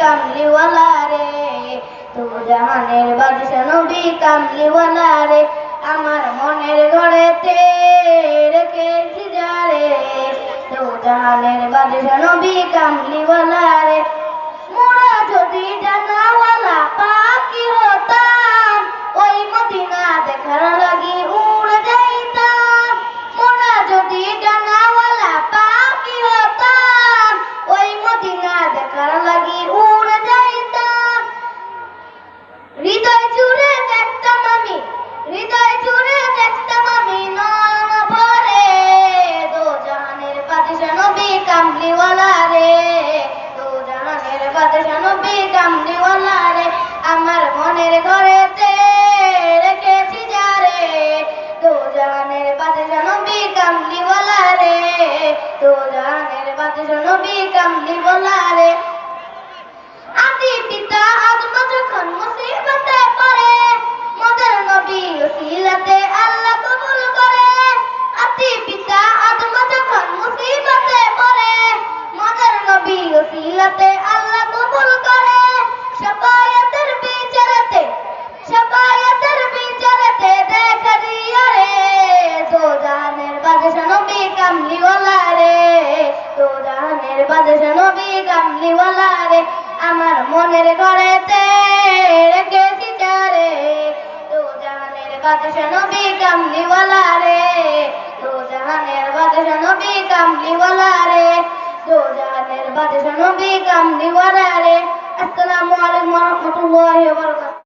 কামলিওয়ালা রে জাহানের বাদশা নবী কামলিওয়ালা আমার মনের ঘরেতে রেখেছি যারে দু জাহানের বাদশা নবী কামলিওয়ালা ঘরেতে রেখেছি যারে? দো জাহানের বাদশা নবী কামলিওয়ালা রে দো জাহানের বাদশা নবী কামলিওয়ালা রে জাহানের বাদশা নবী কামলিওয়ালা রে আমার মনের ঘরেতে রেখেছি যারে তো জাহানের বাদশা নবী কামলিওয়ালা রে তো জাহানের বাদশা নবী কামলিওয়ালা রে তো জাহানের বাদশা নবী কামলিওয়ালা রে আসসালামু আলাইকুম ওয়া রাহমাতুল্লাহি ওয়া বারাকাতুহু।